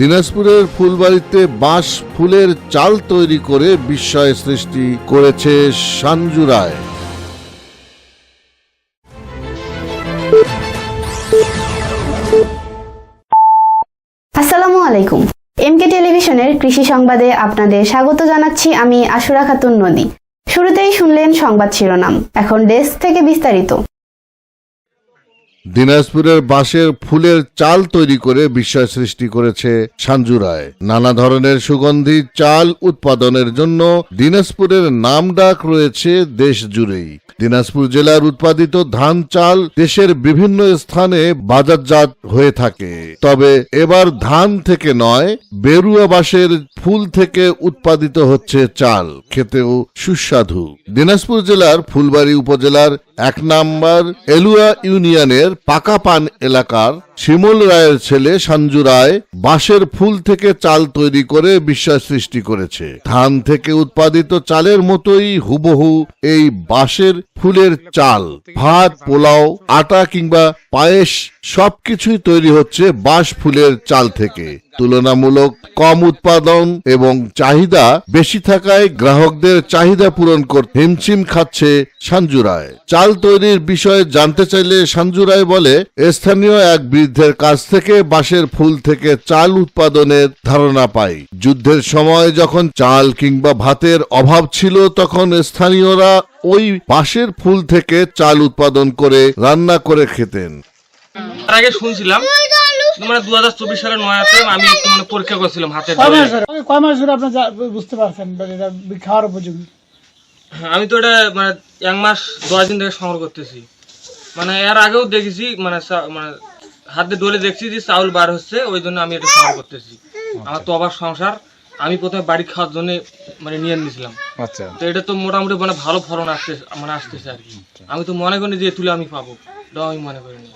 দিনাজপুরের ফুলবাড়িতে বাঁশ ফুলের চাল তৈরি করে বিস্ময় সৃষ্টি করেছে সঞ্জু রায়। আসসালামু আলাইকুম। এমকে টেলিভিশনের কৃষি সংবাদে আপনাদের স্বাগত জানাচ্ছি আমি আশুরা খাতুন নদী। শুরুতেই শুনলেন সংবাদ শিরোনাম, এখন ডেস্ক থেকে বিস্তারিত। দিনাজপুরের বাঁশের ফুলের চাল তৈরি করে বিস্ময় সৃষ্টি করেছে সঞ্জু রায়। নানা ধরনের সুগন্ধি চাল উৎপাদনের জন্য দিনাজপুরের নামডাক রয়েছে দেশ জুড়েই। দিনাজপুর জেলার উৎপাদিত ধান চাল দেশের বিভিন্ন স্থানে বাজারজাত হয়ে থাকে। তবে এবার ধান থেকে নয়, বেরুয়া বাঁশের ফুল থেকে উৎপাদিত হচ্ছে চাল। খেতেও সুস্বাদু। দিনাজপুর জেলার ফুলবাড়ি উপজেলার এক নাম্বার এলুয়া ইউনিয়নের পাকাপান এলাকার শিমুল রায়ের ছেলে সঞ্জু রায় বাঁশের ফুল থেকে চাল তৈরি করে বিশ্বাস সৃষ্টি করেছে। ধান থেকে উৎপাদিত চালের মতোই হুবহু এই বাঁশের ফুলের চাল। ভাত, পোলাও, আটা কিংবা পায়েস সবকিছুই তৈরি হচ্ছে বাঁশ ফুলের চাল থেকে। তুলনামূলক কম উৎপাদন এবং চাহিদা বেশি থাকায় গ্রাহকদের চাহিদা পূরণ করতে হিমশিম খাচ্ছে সঞ্জু রায়। চাল তৈরির বিষয়ে জানতে চাইলে সঞ্জু রায় বলে, স্থানীয় এক বৃদ্ধের কাছ থেকে বাঁশের ফুল থেকে চাল উৎপাদনের ধারণা পাই। যুদ্ধের সময় যখন চাল কিংবা ভাতের অভাব ছিল তখন স্থানীয়রা ওই বাঁশের ফুল থেকে চাল উৎপাদন করে রান্না করে খেতেন। তার আগে শুনছিলাম মানে দু হাজার চব্বিশ সালের নয়াতে আমি একটু মানে পরীক্ষা করছিলাম হাতের কয় মাস ধরে? কয় মাস ধরে আপনি বুঝতে পারছেন খাওয়ার উপযোগী। আমি তো এটা মানে এক মাস দশ দিন থেকে সংগ্রহ করতেছি। মানে এর আগেও দেখেছি মানে মানে হাতে দোলে দেখছি যে চাউল বার হচ্ছে ওই জন্য আমি এটা সংগ্রহ করতেছি। আমার তো আবার সংসার। আমি প্রথমে বাড়ি খাওয়ার জন্য মানে নিয়ে নিয়েছিলাম। আচ্ছা। তো এটা তো মোটামুটি মানে ভালো ফলন আসতে মানে আসতেছে আর কি। আমি তো মনে করি যে তুলে আমি পাবো। এটাও আমি মনে করিনি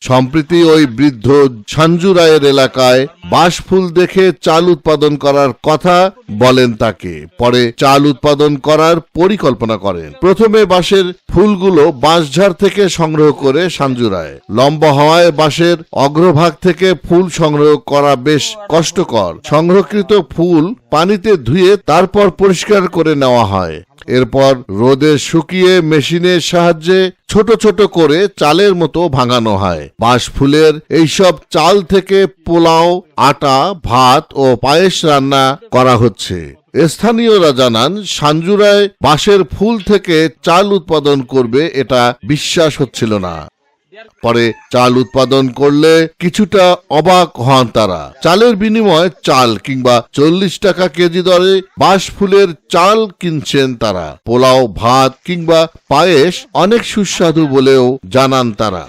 সম্প্রতি ওই বৃদ্ধ সঞ্জু রায়ের এলাকায় বাঁশ ফুল দেখে চাল উৎপাদন করার কথা বলেন তাকে। পরে চাল উৎপাদন করার পরিকল্পনা করেন। প্রথমে বাঁশের ফুলগুলো বাঁশঝাড় থেকে সংগ্রহ করে সঞ্জু রায়। লম্বা হওয়ায় বাঁশের অগ্রভাগ থেকে ফুল সংগ্রহ করা বেশ কষ্টকর। সংগ্রহকৃত ফুল পানিতে ধুয়ে তারপর পরিষ্কার করে নেওয়া হয়। এরপর রোদে শুকিয়ে মেশিনের সাহায্যে ছোট ছোট করে চালের মতো ভাঙানো হয়। বাঁশ ফুলের এইসব চাল থেকে পোলাও, আটা, ভাত ও পায়েস রান্না করা হচ্ছে। স্থানীয়রা জানান সাঞ্জুরায় বাঁশের ফুল থেকে চাল উৎপাদন করবে এটা বিশ্বাস হচ্ছিল না। পরে চাল উৎপাদন করলে কিছুটা অবাক হন তারা। চালের বিনিময়ে চাল কিংবা চল্লিশ টাকা কেজি দরে বাঁশ ফুলের চাল কিনছেন তারা। পোলাও, ভাত কিংবা পায়েস অনেক সুস্বাদু বলেও জানান তারা।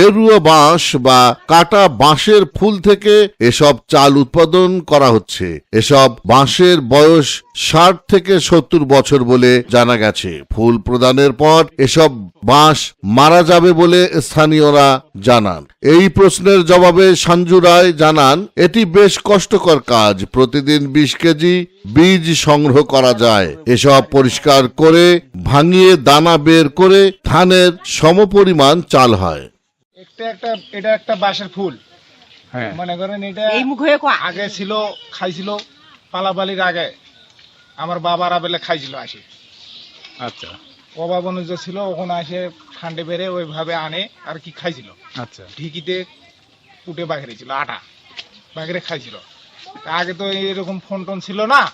বেরুয়া বাঁশ বা কাটা বাঁশের ফুল থেকে এসব চাল উৎপাদন করা হচ্ছে। এসব বাঁশের বয়স ষাট থেকে সত্তর বছর বলে জানা গেছে। ফুল প্রদানের পর এসব বাঁশ মারা যাবে বলে স্থানীয়রা জানান। এই প্রশ্নের জবাবে সঞ্জু রায় জানান, এটি বেশ কষ্টকর কাজ। প্রতিদিন বিশ কেজি বীজ সংগ্রহ করা যায়। এসব পরিষ্কার করে, ভাঙিয়ে দানা বের করে ধানের সমপরিমাণ চাল হয়। একটা একটা এটা একটা বাঁশের ফুল। হ্যাঁ। মনে করেন এটা আগে ছিল খাইছিল পালাপালির আগে। আমার বাবার আবেলে খাইছিল আসে। আচ্ছা। অভাব অনুযায়ী ছিল ওখানে আসে ঠান্ডে বেড়ে ওইভাবে আনে আর কি খাইছিল। আচ্ছা। ঢিকিতে উঠে বাঘেরে ছিল আটা। বাঘেরে খাইছিল। আগে তো এরকম ফোন টোন ছিল না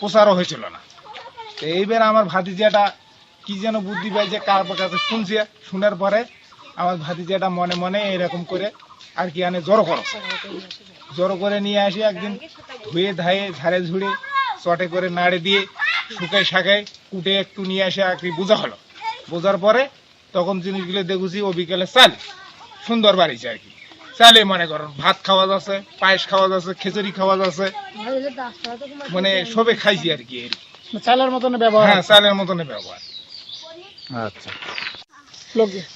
প্রচারও হয়েছিল না। তো এইবার আমার ভাতিজাটা কি যেন বুদ্ধি পাইছে কার কাছে শুনছে শোনার পরে আমার ভাতিজাটা মনে মনে এরকম করে আর কি আনে জড়ো করো। জড়ো করে নিয়ে আসি একদিন ধুয়ে ধায়ে ঝাড়ে ঝুড়ে চটে করে নাড়ে দিয়ে শুকাই শাকায় কুটে একটু নিয়ে আসে আর কি বোঝা হলো। বোঝার পরে তখন জিনিসগুলো দেখুছি ও বিকেলে চাল সুন্দর বাড়িছে আর কি। চালে মনে করুন ভাত খাওয়া যাচ্ছে পায়েস খাওয়া যাচ্ছে খিচুড়ি খাওয়া যাচ্ছে মানে সবে খাইছি আর কি চালের মতন ব্যবহার। হ্যাঁ চালের মতন ব্যবহার। আচ্ছা।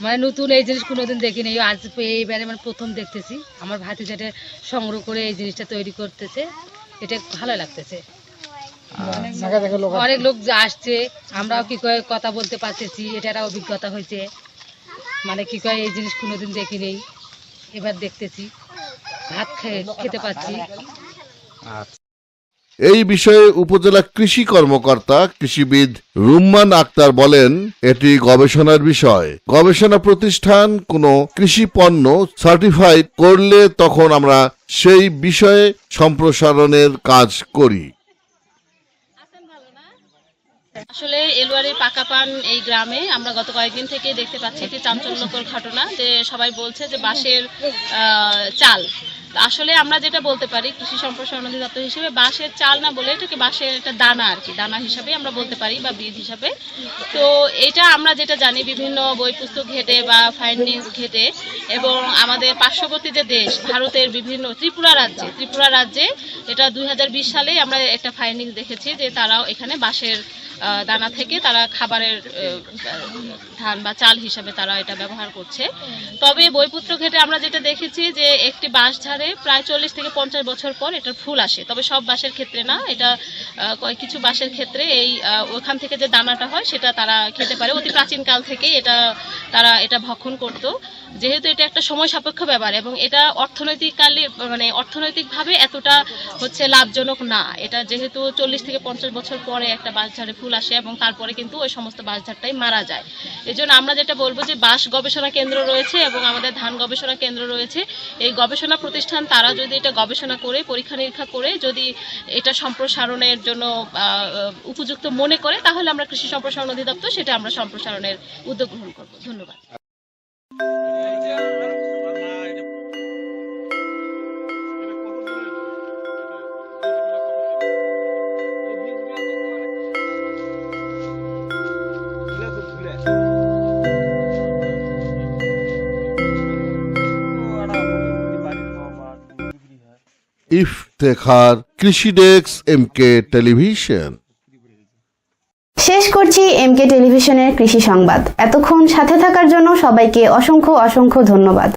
মানে নতুন এই জিনিস কোনোদিন দেখিনি। আজ এইবারে মানে প্রথম দেখতেছি। আমার ভাতি যেটা সংগ্রহ করে এই জিনিসটা তৈরি করতেছে এটা ভালো লাগতেছে। অনেক লোক যে আসছে আমরাও কি করে কথা বলতে পারতেছি এটা একটা অভিজ্ঞতা হয়েছে। মানে কি করে এই জিনিস কোনোদিন দেখিনি। এবার দেখতেছি। ভাত খেয়ে খেতে পাচ্ছি আচ্ছা। এই বিষয়ে উপজেলা কৃষি কর্মকর্তা কৃষিবিদ রুম্মান আক্তার বলেন, এটি গবেষণার বিষয়। গবেষণা প্রতিষ্ঠান কোনো কৃষি পণ্য সার্টিফাই করলে তখন আমরা সেই বিষয়ে সম্প্রসারণের কাজ করি। আসলে এলুয়ারির পাকা পান এই গ্রামে আমরা গত কয়েকদিন থেকে দেখতে পাচ্ছি একটি চাঞ্চল্যকর ঘটনা যে সবাই বলছে যে বাঁশের চাল। আসলে আমরা যেটা বলতে পারি কৃষি সম্প্রসারণ অধিদপ্তর হিসেবে বাঁশের চাল না বলে এটাকে বাঁশের একটা দানা আর কি, দানা হিসাবে আমরা বলতে পারি বা বীজ হিসাবে। তো এটা আমরা যেটা জানি বিভিন্ন বই পুস্তক ঘেটে বা ফাইন্ডিংস ঘেটে এবং আমাদের পার্শ্ববর্তী যে দেশ, ভারতের বিভিন্ন ত্রিপুরা রাজ্যে ত্রিপুরা রাজ্যে এটা দুই হাজার বিশ সালে আমরা একটা ফাইন্ডিংস দেখেছি যে তারাও এখানে বাঁশের দানা থেকে তারা খাবারের ধান বা চাল হিসাবে তারা এটা ব্যবহার করছে। তবে বইপুত্র ঘেটে আমরা যেটা দেখেছি যে একটি বাঁশ ঝাড়ে প্রায় চল্লিশ থেকে পঞ্চাশ বছর পর এটার ফুল আসে। তবে সব বাঁশের ক্ষেত্রে না, এটা কিছু বাঁশের ক্ষেত্রে এই ওখান থেকে যে দানাটা হয় সেটা তারা খেতে পারে। অতি প্রাচীন কাল থেকেই এটা তারা এটা ভক্ষণ করত। যেহেতু এটা একটা সময় সাপেক্ষ ব্যাপার এবং এটা অর্থনৈতিক কালে মানে অর্থনৈতিকভাবে এতটা হচ্ছে লাভজনক না। এটা যেহেতু চল্লিশ থেকে পঞ্চাশ বছর পরে একটা বাঁশঝাড়ে ফুল আসে এবং তারপরে কিন্তু ওই সমস্ত বাঁশঝাড়টাই মারা যায়। এই জন্য আমরা যেটা বলব যে বাঁশ গবেষণা কেন্দ্র রয়েছে এবং আমাদের ধান গবেষণা কেন্দ্র রয়েছে। এই গবেষণা প্রতিষ্ঠান তারা যদি এটা গবেষণা করে, পরীক্ষা নিরীক্ষা করে, যদি এটা সম্প্রসারণের জন্য উপযুক্ত মনে করে, তাহলে আমরা কৃষি সম্প্রসারণ অধিদপ্তর সেটা আমরা সম্প্রসারণের উদ্যোগ গ্রহণ করব। ধন্যবাদ। ইফতেখার কৃষি ডেস্ক এম কে টেলিভিশন। শেষ করছি এম কে টেলিভিশনের কৃষি সংবাদ। এতক্ষণ সাথে থাকার জন্য সবাইকে অসংখ্য অসংখ্য ধন্যবাদ।